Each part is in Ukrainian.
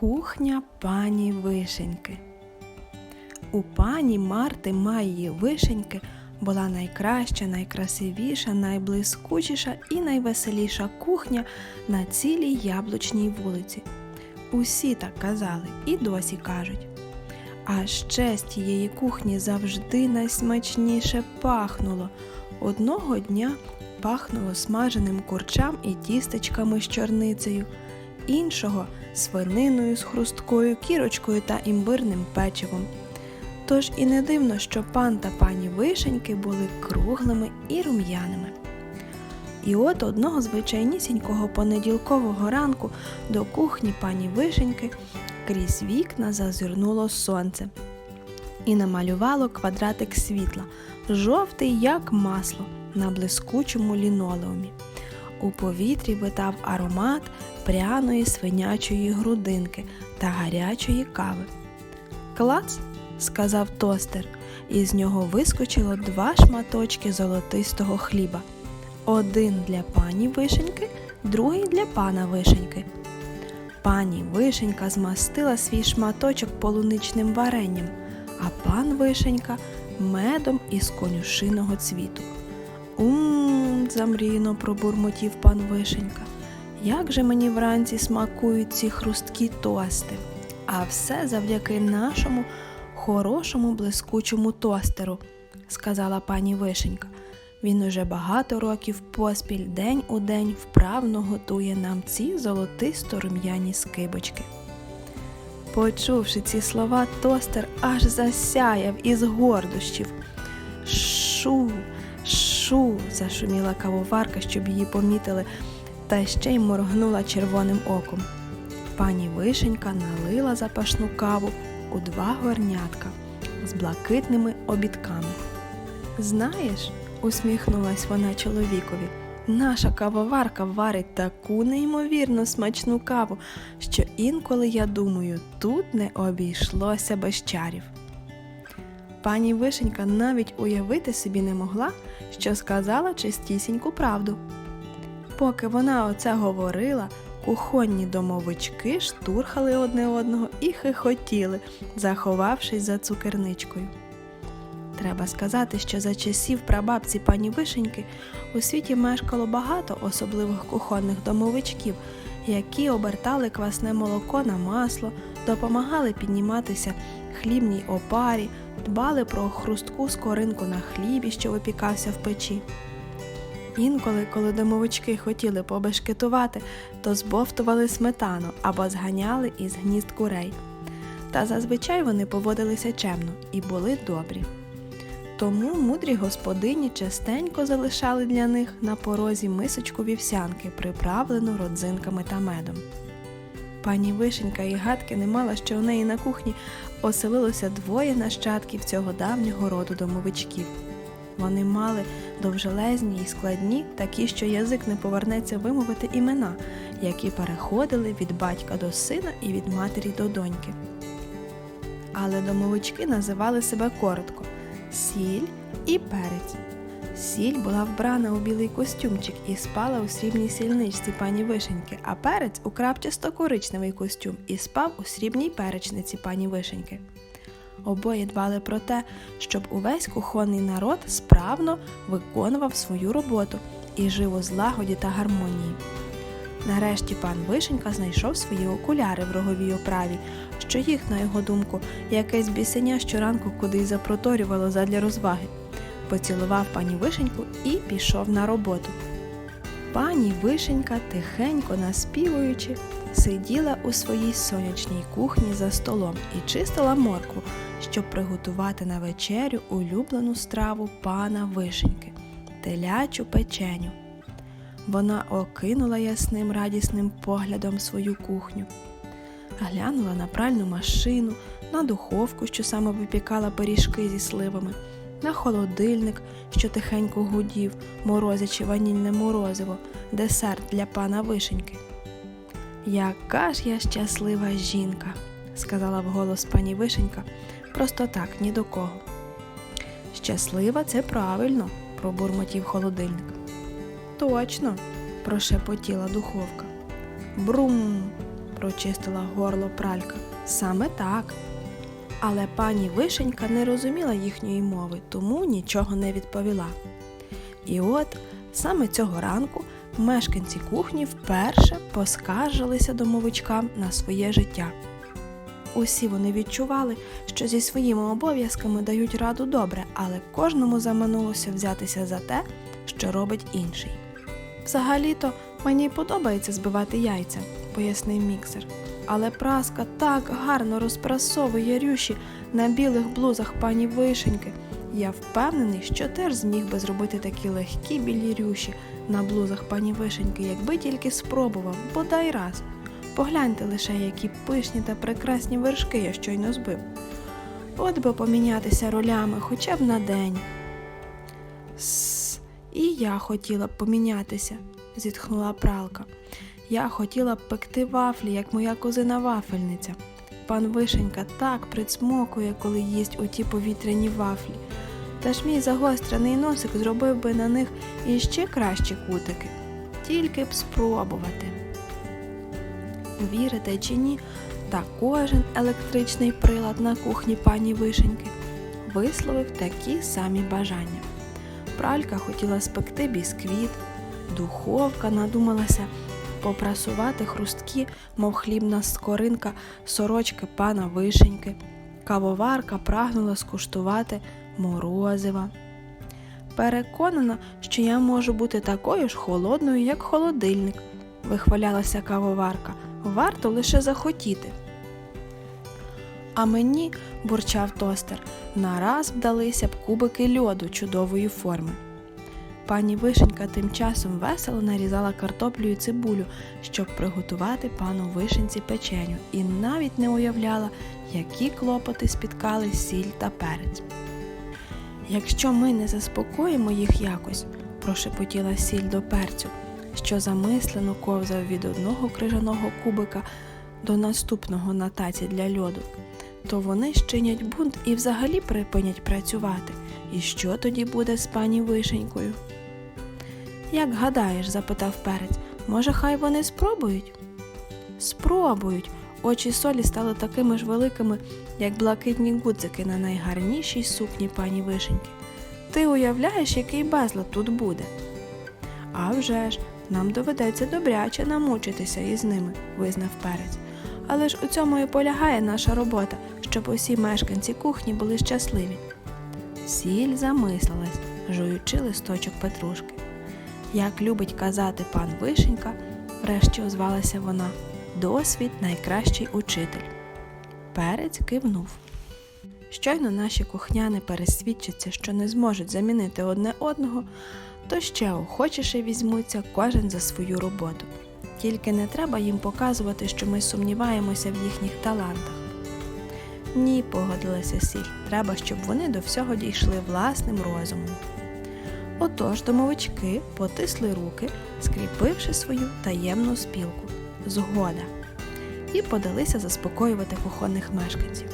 Кухня пані Вишеньки. У пані Марти Майї Вишеньки була найкраща, найкрасивіша, найблискучіша і найвеселіша кухня на цілій яблучній вулиці. Усі так казали і досі кажуть. А ще з тієї кухні завжди найсмачніше пахнуло. Одного дня пахнуло смаженим курчам і тістечками з чорницею, іншого свининою з хрусткою, кірочкою та імбирним печивом. Тож і не дивно, що пан та пані вишеньки були круглими і рум'яними. І от одного звичайнісінького понеділкового ранку до кухні пані вишеньки крізь вікна зазирнуло сонце і намалювало квадратик світла, жовтий, як масло, на блискучому лінолеумі. У повітрі витав аромат пряної свинячої грудинки та гарячої кави. Клац, сказав тостер, і з нього вискочило два шматочки золотистого хліба. Один для пані вишеньки, другий для пана вишеньки. Пані вишенька змастила свій шматочок полуничним варенням, а пан вишенька медом із конюшиного цвіту. Ум, замрійно пробурмотів пан вишенька. Як же мені вранці смакують ці хрусткі тости. А все завдяки нашому хорошому блискучому тостеру, сказала пані Вишенька. Він уже багато років поспіль день у день вправно готує нам ці золотисто рум'яні скибочки. Почувши ці слова, тостер аж засяяв із гордощів. Шу, шу, зашуміла кавоварка, щоб її помітили, та ще й моргнула червоним оком. Пані Вишенька налила запашну каву у два горнятка з блакитними обідками. Знаєш, усміхнулась вона чоловікові. Наша кавоварка варить таку неймовірно смачну каву, що інколи я думаю, тут не обійшлося без чарів. Пані Вишенька навіть уявити собі не могла, що сказала чистісіньку правду. Поки вона оце говорила, кухонні домовички штурхали одне одного і хихотіли, заховавшись за цукерничкою. Треба сказати, що за часів прабабці пані Вишеньки у світі мешкало багато особливих кухонних домовичків, які обертали квасне молоко на масло, допомагали підніматися хлібній опарі, дбали про хрустку скоринку на хлібі, що випікався в печі. Інколи, коли домовички хотіли побешкетувати, то збовтували сметану або зганяли із гнізд курей. Та зазвичай вони поводилися чемно і були добрі. Тому мудрі господині частенько залишали для них на порозі мисочку вівсянки, приправлену родзинками та медом. Пані Вишенька і гадки не мала, що у неї на кухні оселилося двоє нащадків цього давнього роду домовичків. Вони мали довжелезні і складні, такі, що язик не повернеться вимовити імена, які переходили від батька до сина і від матері до доньки. Але домовички називали себе коротко сіль і перець. Сіль була вбрана у білий костюмчик і спала у срібній сільничці пані Вишеньки, а перець у крапчасто коричневий костюм і спав у срібній перечниці пані Вишеньки. Обоє дбали про те, щоб увесь кухонний народ справно виконував свою роботу і жив у злагоді та гармонії. Нарешті пан Вишенька знайшов свої окуляри в роговій оправі, що їх, на його думку, якесь бісеня щоранку кудись запроторювало задля розваги. Поцілував пані Вишеньку і пішов на роботу. Пані Вишенька, тихенько наспівуючи, сиділа у своїй сонячній кухні за столом і чистила моркву, щоб приготувати на вечерю улюблену страву пана Вишеньки телячу печеню. Вона окинула ясним радісним поглядом свою кухню, глянула на пральну машину, на духовку, що саме випікала пиріжки зі сливами, на холодильник, що тихенько гудів, морозячи ванільне морозиво, десерт для пана Вишеньки. Яка ж я щаслива жінка, сказала вголос пані Вишенька, просто так, ні до кого. Щаслива це правильно, пробурмотів холодильник. Точно, прошепотіла духовка. Брум. прочистила горло пралька. Саме так. Але пані Вишенька не розуміла їхньої мови, тому нічого не відповіла. І от саме цього ранку мешканці кухні вперше поскаржилися домовичкам на своє життя. Усі вони відчували, що зі своїми обов'язками дають раду добре, але кожному заманулося взятися за те, що робить інший. Взагалі-то мені подобається збивати яйця, пояснив міксер. Але праска так гарно розпрасовує рюші на білих блузах пані Вишеньки. Я впевнений, що теж зміг би зробити такі легкі білі рюші на блузах пані Вишеньки, якби тільки спробував, бодай раз. Погляньте лише, які пишні та прекрасні вершки я щойно збив. От би помінятися ролями хоча б на день. Сс, і я хотіла б помінятися, зітхнула пралка. Я хотіла б пекти вафлі, як моя козина вафельниця. Пан Вишенька так прицмокує, коли їсть оті повітряні вафлі. Та ж мій загострений носик зробив би на них іще кращі кутики. Тільки б спробувати. Вірите чи ні, та кожен електричний прилад на кухні пані Вишеньки висловив такі самі бажання. Пралька хотіла спекти бісквіт, духовка надумалася попрасувати хрусткі, мов хлібна скоринка, сорочки пана Вишеньки. Кавоварка прагнула скуштувати морозива. Переконана, що я можу бути такою ж холодною, як холодильник, вихвалялася кавоварка. Варто лише захотіти. А мені, бурчав тостер, нараз вдалися б кубики льоду чудової форми. Пані Вишенька тим часом весело нарізала картоплю і цибулю, щоб приготувати пану Вишенці печеню, і навіть не уявляла, які клопоти спіткали сіль та перець. Якщо ми не заспокоїмо їх якось, прошепотіла сіль до перцю, що замислено ковзав від одного крижаного кубика до наступного на таці для льоду, то вони щинять бунт і взагалі припинять працювати. І що тоді буде з пані Вишенькою? Як гадаєш, запитав перець, може, хай вони спробують? Спробують. Очі солі стали такими ж великими, як блакитні гудзики на найгарнішій сукні пані Вишеньки. Ти уявляєш, який безлад тут буде? «А вже ж, нам доведеться добряче намучитися із ними, визнав перець. Але ж у цьому і полягає наша робота, щоб усі мешканці кухні були щасливі. Сіль замислилась, жуючи листочок петрушки. Як любить казати пан Вишенька, врешті озвалася вона, досвід найкращий учитель. Перець кивнув. Щойно наші кухняни пересвідчаться, що не зможуть замінити одне одного, то ще охочіше візьмуться кожен за свою роботу. Тільки не треба їм показувати, що ми сумніваємося в їхніх талантах. Ні, погодилася сіль, треба, щоб вони до всього дійшли власним розумом. Отож домовички потисли руки, скріпивши свою таємну спілку згода, і подалися заспокоювати кухонних мешканців.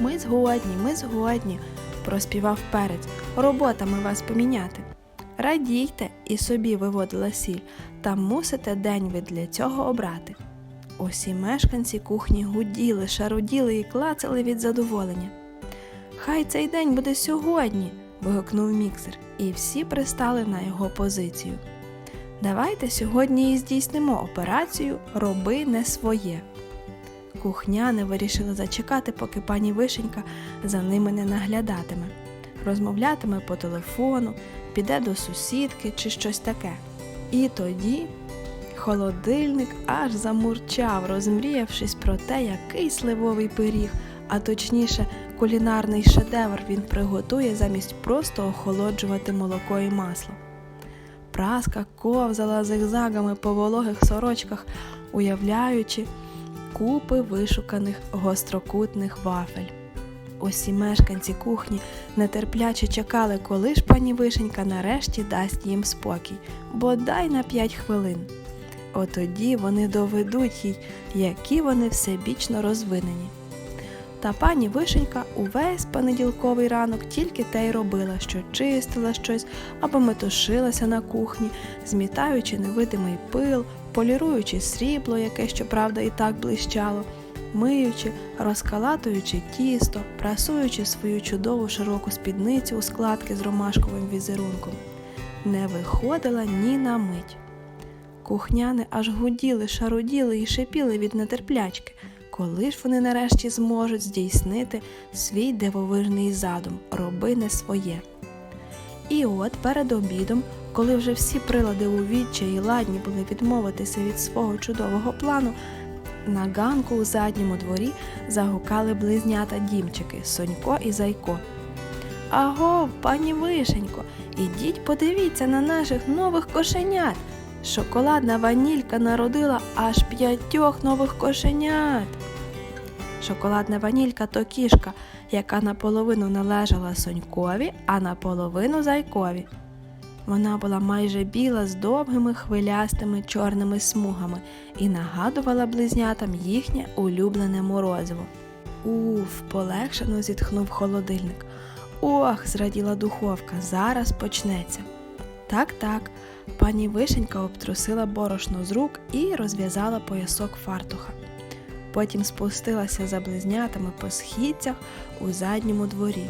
Ми згодні, ми згодні, проспівав перець, роботами вас поміняти. Радійте і собі виводила сіль, та мусите день ви для цього обрати. Усі мешканці кухні гуділи, шаруділи і клацали від задоволення. Хай цей день буде сьогодні. Вигукнув міксер, і всі пристали на його позицію. Давайте сьогодні і здійснимо операцію Роби не своє. Кухняни вирішили зачекати, поки пані Вишенька за ними не наглядатиме, розмовлятиме по телефону, піде до сусідки чи щось таке. І тоді холодильник аж замурчав, розмріявшись про те, який сливовий пиріг, а точніше, кулінарний шедевр він приготує замість просто охолоджувати молоко і масло. Праска ковзала зигзагами по вологих сорочках, уявляючи купи вишуканих гострокутних вафель. Усі мешканці кухні нетерпляче чекали, коли ж пані Вишенька нарешті дасть їм спокій, бодай на п'ять хвилин. Отоді вони доведуть їй, які вони всебічно розвинені. Та пані Вишенька увесь понеділковий ранок тільки те й робила, що чистила щось або метушилася на кухні, змітаючи невидимий пил, поліруючи срібло, яке, щоправда, і так блищало, миючи, розкалатуючи тісто, прасуючи свою чудову широку спідницю у складки з ромашковим візерунком, не виходила ні на мить. Кухняни аж гуділи, шаруділи і шипіли від нетерплячки, коли ж вони нарешті зможуть здійснити свій дивовижний задум роби не своє. І от перед обідом, коли вже всі прилади у відчаї ладні були відмовитися від свого чудового плану, на ганку у задньому дворі загукали близнята дімчики Сонько і Зайко. Аго, пані Вишенько, ідіть подивіться на наших нових кошенят. Шоколадна ванілька народила аж п'ятьох нових кошенят. Шоколадна ванілька то кішка, яка наполовину належала Сонькові, а наполовину зайкові. Вона була майже біла з довгими хвилястими чорними смугами і нагадувала близнятам їхнє улюблене морозиво. Уф, полегшено зітхнув холодильник. Ох, зраділа духовка, зараз почнеться. Так, так, пані Вишенька обтрусила борошно з рук і розв'язала поясок фартуха. Потім спустилася за близнятами по східцях у задньому дворі.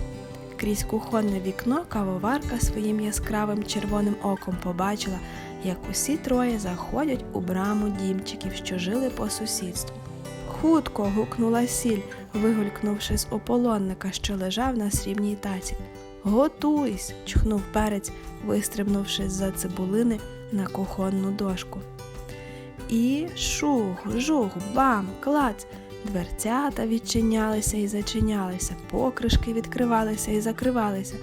Крізь кухонне вікно кавоварка своїм яскравим червоним оком побачила, як усі троє заходять у браму дімчиків, що жили по сусідству. Хутко гукнула сіль, вигулькнувши з ополонника, що лежав на срібній таці. Готуйсь! чхнув перець, вистрибнувши з-за цибулини на кухонну дошку. І шух, жух, бам, клац. Дверцята відчинялися і зачинялися, покришки відкривалися і закривалися.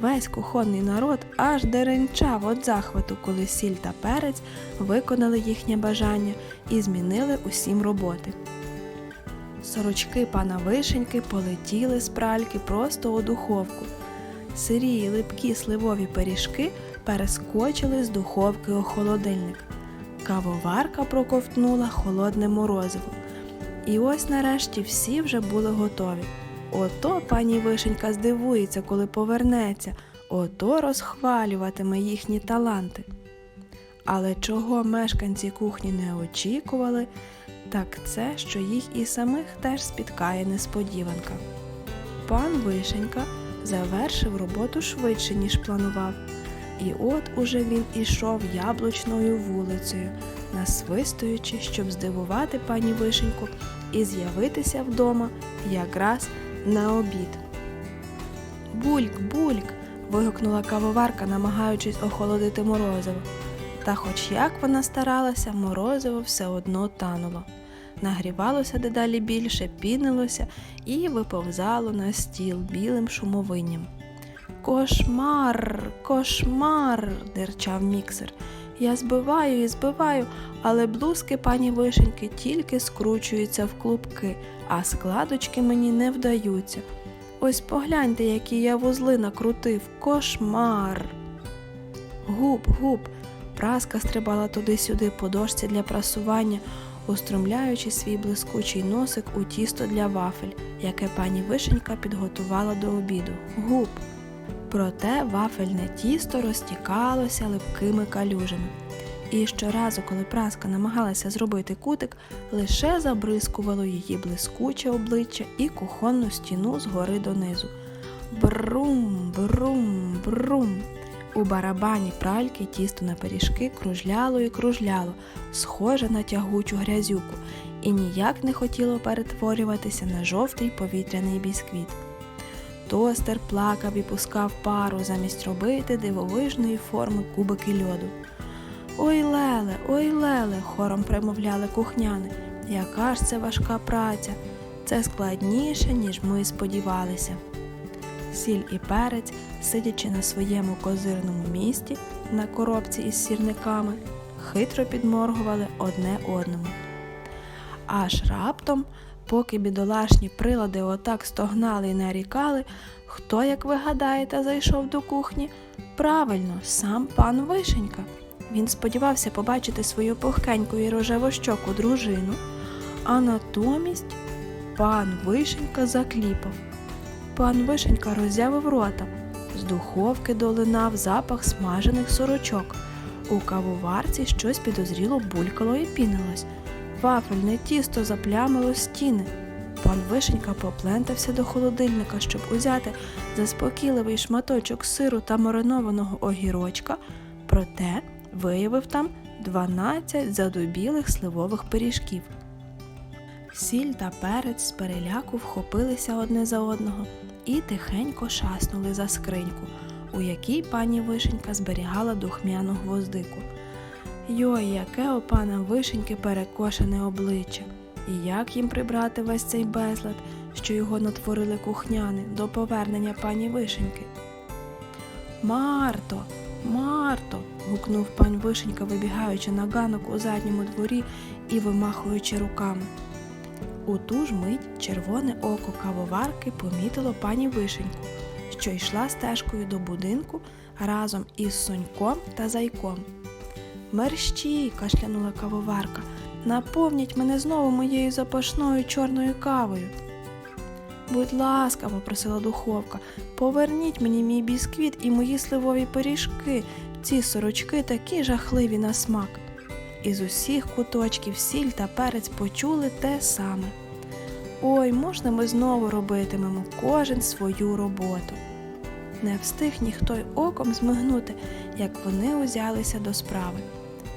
Весь кухонний народ аж деренчав від захвату, коли сіль та перець виконали їхнє бажання і змінили усім роботи. Сорочки пана Вишеньки полетіли з пральки просто у духовку. Сирі липкі сливові пиріжки перескочили з духовки у холодильник. Кавоварка проковтнула холодне морозиво. І ось нарешті всі вже були готові. Ото пані Вишенька здивується, коли повернеться, ото розхвалюватиме їхні таланти. Але чого мешканці кухні не очікували, так це, що їх і самих теж спіткає несподіванка. Пан Вишенька завершив роботу швидше, ніж планував. І от уже він ішов яблучною вулицею, насвистуючи, щоб здивувати пані Вишеньку і з'явитися вдома якраз на обід. Бульк, бульк. вигукнула кавоварка, намагаючись охолодити морозиво. Та хоч як вона старалася, морозиво все одно тануло. Нагрівалося дедалі більше, пінилося і виповзало на стіл білим шумовинням. Кошмар, кошмар, дерчав міксер. Я збиваю і збиваю, але блузки пані Вишеньки тільки скручуються в клубки, а складочки мені не вдаються. Ось погляньте, які я вузли накрутив. Кошмар. Губ, губ. Праска стрибала туди-сюди по дошці для прасування, устромляючи свій блискучий носик у тісто для вафель, яке пані Вишенька підготувала до обіду. Губ. Проте вафельне тісто розтікалося липкими калюжами. І щоразу, коли праска намагалася зробити кутик, лише забризкувало її блискуче обличчя і кухонну стіну згори донизу. Брум, брум, брум. У барабані пральки тісто на пиріжки кружляло і кружляло, схоже на тягучу грязюку, і ніяк не хотіло перетворюватися на жовтий повітряний бісквіт. Тостер плакав і пускав пару замість робити дивовижної форми кубики льоду. Ой леле, ой леле, хором примовляли кухняни. Яка ж це важка праця? Це складніше, ніж ми сподівалися. Сіль і перець, сидячи на своєму козирному місці на коробці із сірниками, хитро підморгували одне одному. Аж раптом Поки бідолашні прилади отак стогнали і нарікали, хто, як ви гадаєте, зайшов до кухні? Правильно, сам пан Вишенька. Він сподівався побачити свою пухкеньку і рожевощоку дружину, а натомість пан Вишенька закліпав. Пан Вишенька роззявив рота. З духовки долинав запах смажених сорочок. У кавоварці щось підозріло булькало і пінилось. Вафельне тісто заплямило стіни. Пан Вишенька поплентався до холодильника, щоб узяти заспокійливий шматочок сиру та маринованого огірочка, проте виявив там 12 задубілих сливових пиріжків. Сіль та перець з переляку вхопилися одне за одного і тихенько шаснули за скриньку, у якій пані Вишенька зберігала духмяну гвоздику. Йой, яке у пана Вишеньки перекошене обличчя, і як їм прибрати весь цей безлад, що його натворили кухняни до повернення пані Вишеньки. Марто, Марто. гукнув пан Вишенька, вибігаючи на ганок у задньому дворі і вимахуючи руками. У ту ж мить червоне око кавоварки помітило пані Вишеньку, що йшла стежкою до будинку разом із Соньком та Зайком. Мерщій, кашлянула кавоварка, наповніть мене знову моєю запашною чорною кавою. Будь ласка, попросила духовка, поверніть мені мій бісквіт і мої сливові пиріжки. Ці сорочки такі жахливі на смак. Із усіх куточків сіль та перець почули те саме. Ой, можна ми знову робитимемо кожен свою роботу. Не встиг ніхто й оком змигнути, як вони узялися до справи.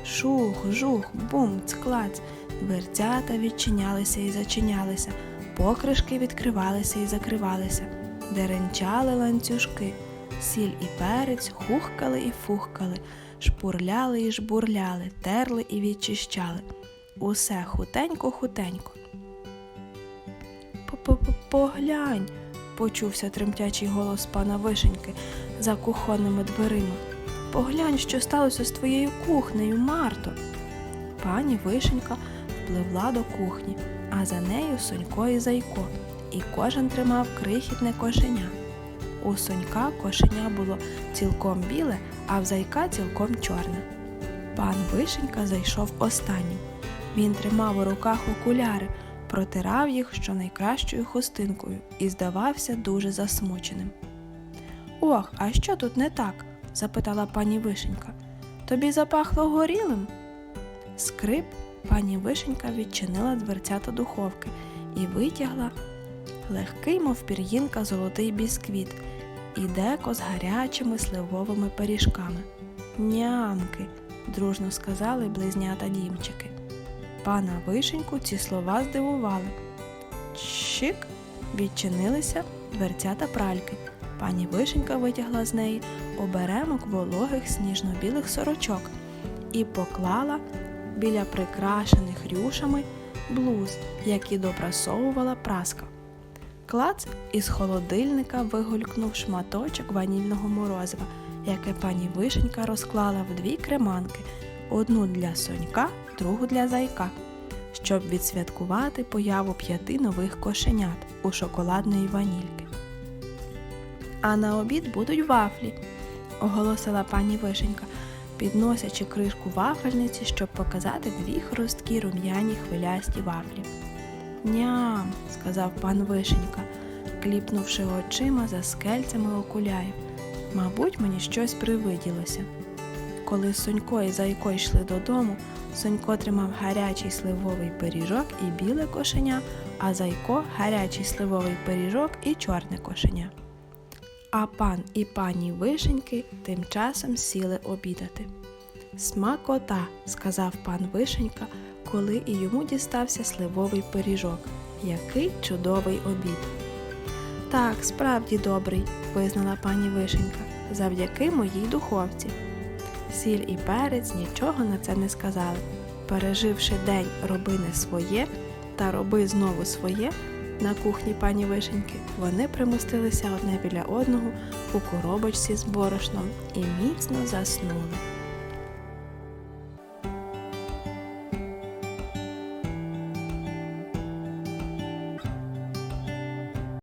Шух, жух, бум, цклац, дверцята відчинялися і зачинялися, покришки відкривалися і закривалися, деренчали ланцюжки, сіль і перець хухкали і фухкали, шпурляли і жбурляли, терли і відчищали. Усе хутенько-хутенько. Поглянь, почувся тремтячий голос пана Вишеньки за кухонними дверима. Поглянь, що сталося з твоєю кухнею, Марто. Пані Вишенька впливла до кухні, а за нею Сонько і Зайко, і кожен тримав крихітне кошеня. У Сонька кошеня було цілком біле, а в зайка цілком чорне. Пан Вишенька зайшов останнім. Він тримав у руках окуляри, протирав їх щонайкращою хустинкою і здавався дуже засмученим. Ох, а що тут не так? запитала пані Вишенька. Тобі запахло горілим? Скрип пані Вишенька відчинила дверцята духовки і витягла легкий, мов пір'їнка, золотий бісквіт і деко з гарячими сливовими пиріжками. Нямки, дружно сказали близнята дімчики. Пана Вишеньку ці слова здивували. Чик відчинилися дверцята пральки. Пані Вишенька витягла з неї оберемок вологих сніжно-білих сорочок і поклала біля прикрашених рюшами блуз, які допрасовувала праска. Клац із холодильника вигулькнув шматочок ванільного морозива, яке пані Вишенька розклала в дві креманки одну для сонька, другу для зайка, щоб відсвяткувати появу п'яти нових кошенят у шоколадної ванільки. А на обід будуть вафлі, оголосила пані Вишенька, підносячи кришку вафельниці, щоб показати дві хрусткі рум'яні хвилясті вафлі. Ням, сказав пан Вишенька, кліпнувши очима за скельцями окуляїв. Мабуть, мені щось привиділося. Коли Сонько і Зайко йшли додому, Сонько тримав гарячий сливовий пиріжок і біле кошеня, а Зайко гарячий сливовий пиріжок і чорне кошеня. А пан і пані Вишеньки тим часом сіли обідати. Смакота, сказав пан Вишенька, коли і йому дістався сливовий пиріжок. Який чудовий обід. Так, справді добрий, визнала пані Вишенька, завдяки моїй духовці. Сіль і перець нічого на це не сказали. Переживши день роби не своє та роби знову своє, на кухні пані Вишеньки вони примостилися одне біля одного у коробочці з борошном і міцно заснули.